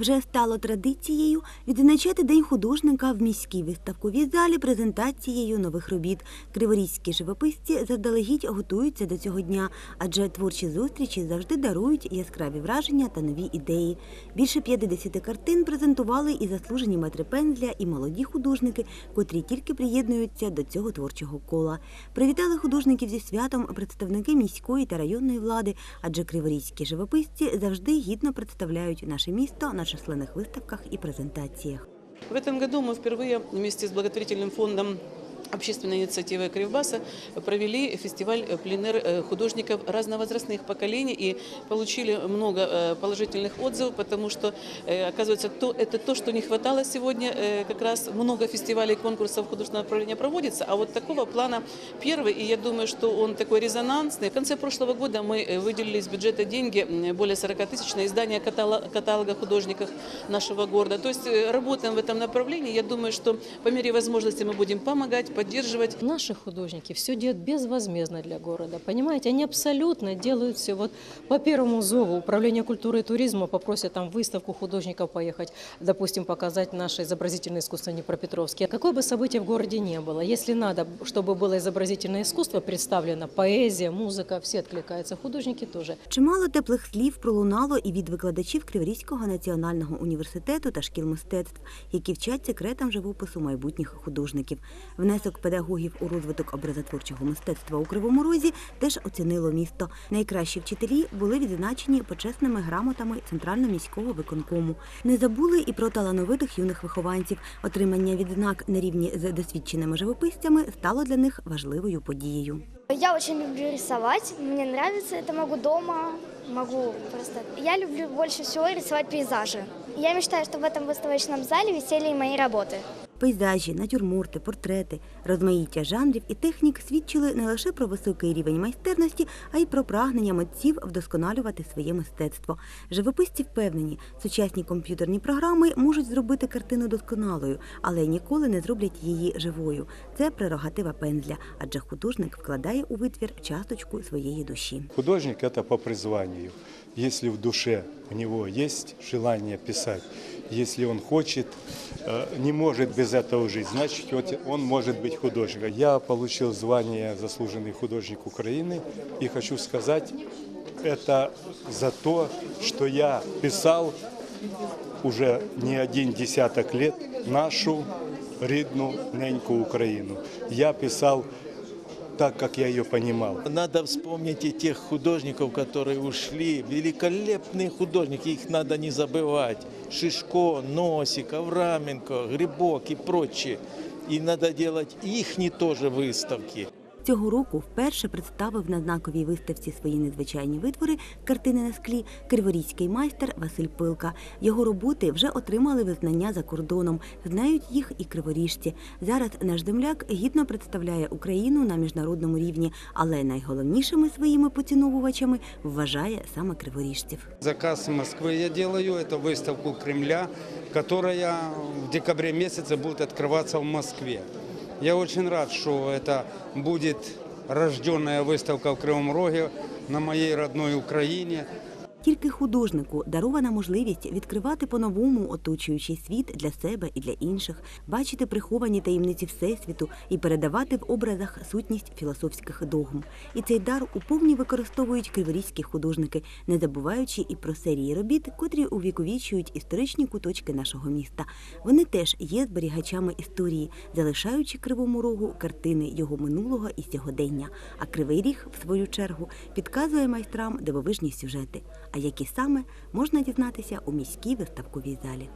Вже стало традицією відзначати День художника в міській виставковій залі презентацією нових робіт. Криворізькі живописці заздалегідь готуються до цього дня, адже творчі зустрічі завжди дарують яскраві враження та нові ідеї. Більше 50 картин презентували і заслужені метри пензля, і молоді художники, котрі тільки приєднуються до цього творчого кола. Привітали художників зі святом представники міської та районної влади, адже криворізькі живописці завжди гідно представляють наше місто на численних виставках і презентаціях. В этом году мы впервые вместе с благотворительным фондом общественной инициативы Кривбаса провели фестиваль пленер э, художников разновозрастных поколений и получили много э, положительных отзывов, потому что, э, оказывается, то, это то, что не хватало сегодня. Как раз много фестивалей, конкурсов художественного направления проводится, а вот такого плана первый, и я думаю, что он такой резонансный. В конце прошлого года мы выделили из бюджета деньги, более 40 тысяч, на издание катало- каталога художников нашего города. То есть работаем в этом направлении. Я думаю, что по мере возможности мы будем помогать, поддерживать. Наши художники все делают безвозмездно для города. Понимаете, они абсолютно делают все вот по первому зову. Управление культуры и туризма попросят там в выставку художников поехать, допустим, показать наше изобразительное искусство Днепропетровске. Какое бы событие в городе не было, если надо, чтобы было изобразительное искусство представлено, поэзия, музыка, все откликаются, художники тоже. Чимало теплих слів пролунало і від викладачів Криворізького національного університету та шкіл мистецтв, які вчать секретам живопису майбутніх художників. Внесок педагогів у розвиток образотворчого мистецтва у Кривому Розі теж оцінило місто. Найкращі вчителі були відзначені почесними грамотами центрально-міського виконкому. Не забули і про талановитих юних вихованців. Отримання відзнак на рівні з досвідченими живописцями стало для них важливою подією. Я очень люблю рисовать, мне нравится это, могу дома, могу просто... Я люблю больше всего рисовать пейзажи. Я мечтаю, что в этом выставочном зале висели и мои работы. Пейзажі, натюрморти, портрети, розмаїття жанрів і технік свідчили не лише про високий рівень майстерності, а й про прагнення митців вдосконалювати своє мистецтво. Живописці впевнені, сучасні комп'ютерні програми можуть зробити картину досконалою, але ніколи не зроблять її живою. Це прерогатива пензля, адже художник вкладає у витвір часточку своєї душі. Художник – это по призванию. Если в душе у есть желание писать, если он хочет, э, не может без этого жить, значит вот он может быть художником. Я получил звание заслуженный художник Украины и хочу сказать, это за то, что я писал уже не один десяток лет нашу рідну неньку Україну. Я писал так, как я ее понимал. Надо вспомнить и тех художников, которые ушли. Великолепные художники, их надо не забывать. Шишко, Носик, Авраменко, Грибок и прочие. И надо делать их тоже выставки. Цього року вперше представив на знаковій виставці свої незвичайні витвори картини на склі криворізький майстер Василь Пилка. Його роботи вже отримали визнання за кордоном. Знають їх і криворіжці. Зараз наш земляк гідно представляє Україну на міжнародному рівні, але найголовнішими своїми поціновувачами вважає саме криворіжців. Заказ из Москвы я делаю, это выставку Кремля, которая в декабре месяце будет открываться в Москве. Я очень рад, что это будет рожденная выставка в Кривом Роге на моей родной Украине. Тільки художнику дарована можливість відкривати по-новому оточуючий світ для себе і для інших, бачити приховані таємниці всесвіту і передавати в образах сутність філософських догм. І цей дар уповні використовують криворізькі художники, не забуваючи і про серії робіт, котрі увіковічують історичні куточки нашого міста. Вони теж є зберігачами історії, залишаючи кривому рогу картини його минулого і сьогодення. А кривий ріг, в свою чергу, підказує майстрам дивовижні сюжети. А які саме можна дізнатися у міській виставковій залі.